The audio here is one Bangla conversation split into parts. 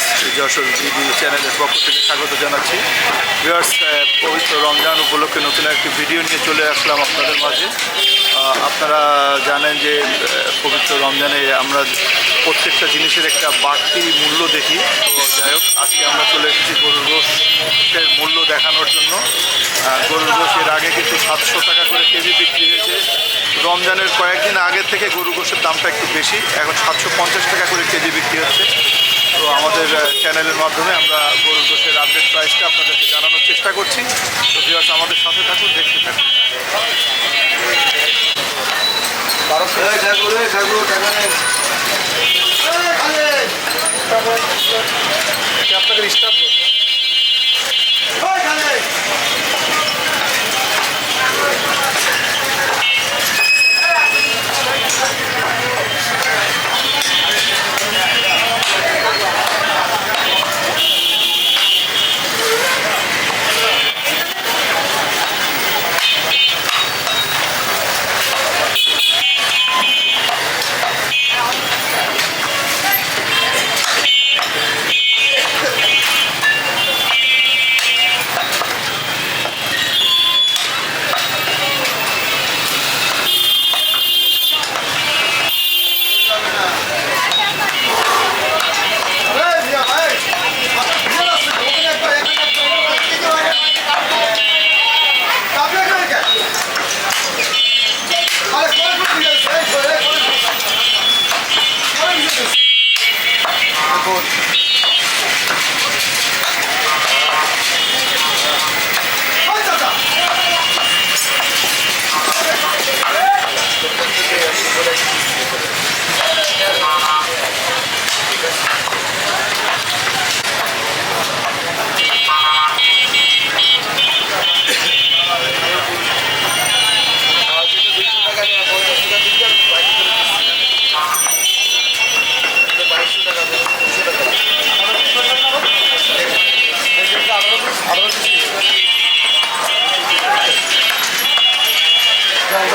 প্রাইস যশোর বিডি চ্যানেলের পক্ষ থেকে স্বাগত জানাচ্ছি। ভিউয়ার্স পবিত্র রমজান উপলক্ষে নতুন একটি ভিডিও নিয়ে চলে আসলাম আপনাদের মাঝে। আপনারা জানেন যে পবিত্র রমজানে আমরা প্রত্যেকটা জিনিসের একটা বাড়তি মূল্য দেখি। তো যাই হোক, আজকে আমরা চলে এসেছি গরুর গোষ্ঠের মূল্য দেখানোর জন্য। গরুর এর আগে কিন্তু সাতশো টাকা করে কেজি বিক্রি হয়েছে। রমজানের কয়েকদিন আগের থেকে গরু গোশের দামটা একটু বেশি, এখন সাতশো পঞ্চাশ টাকা করে কেজি বিক্রি হচ্ছে। তো আমাদের চ্যানেলের মাধ্যমে আমরা গরুর গোশের আপডেট প্রাইসটা আপনাদেরকে জানানোর চেষ্টা করছি। তো ভিউয়ার্স, আমাদের সাথে থাকুন, দেখতে থাকুন। আপনাদের স্টাফ out.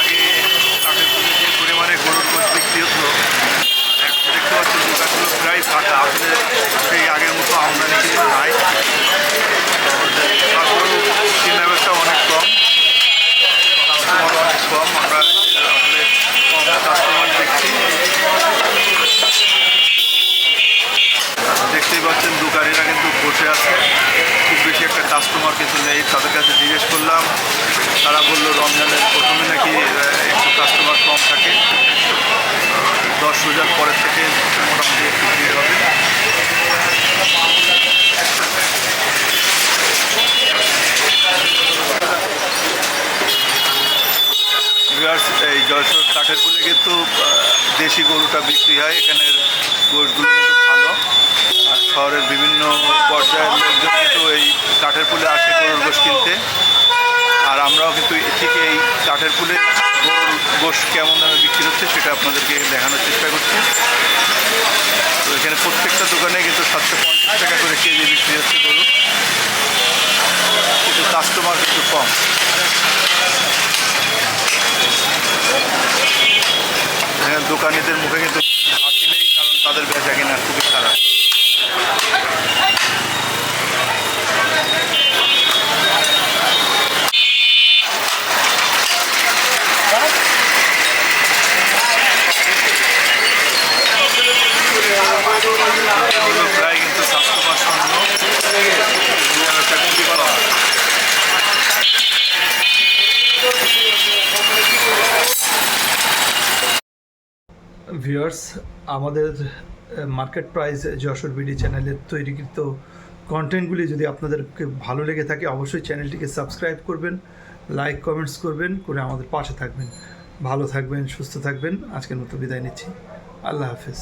আগে তাদের মধ্যে যে পরিমাণে গরুর গোশ বিক্রি হতো এখন দেখতে পাচ্ছেন দোকানগুলো ফাঁকা আসলে সেই আগের মতো আমদানি কিছু নাই চিন্তা অনেক কম। অনেক কম, আমরা দেখতেই পাচ্ছেন দোকানিরা কিন্তু বসে আছে খুব বেশি একটা কাস্টমার কিন্তু নেই তাদের কাছে জিজ্ঞেস করলাম তারা বলল রমজানের প্রথমে নাকি আহ, একটু কাস্টমার কম থাকে রোজার পরের থেকে মোটামুটি একটু ভিড় হবে এই জয়সর কাঠের পুলে কিন্তু দেশি গরুটা বিক্রি হয়। এখানের গোশগুলো কিন্তু ভালো। আর শহরের বিভিন্ন পর্যায়ের লোকজন কিন্তু এই কাঠের পুলে আসে গরুর গোশ কিনতে। আর আমরাও কিন্তু ঠিক এই কাঠের পুলে গরুর গোশ কেমন দামে বিক্রি হচ্ছে সেটা আপনাদেরকে দেখানোর চেষ্টা করছি। তো এখানে প্রত্যেকটা দোকানে কিন্তু সাতশো পঞ্চাশ টাকা করে কেজি বিক্রি হচ্ছে গরু। কিন্তু কাস্টমার কিন্তু কম। দোকানিদের মুখে কিন্তু হাসি নেই, কারণ তাদের বেচা ভিউয়ার্স আমাদের মার্কেট প্রাইস যশোর বিডি চ্যানেলের তৈরিকৃত কন্টেন্টগুলি যদি আপনাদেরকে ভালো লেগে থাকে, অবশ্যই চ্যানেলটিকে সাবস্ক্রাইব করবেন লাইক কমেন্টস করবেন, করে আমাদের পাশে থাকবেন। ভালো থাকবেন, সুস্থ থাকবেন। আজকের মতো বিদায় নিচ্ছি। আল্লাহ হাফেজ।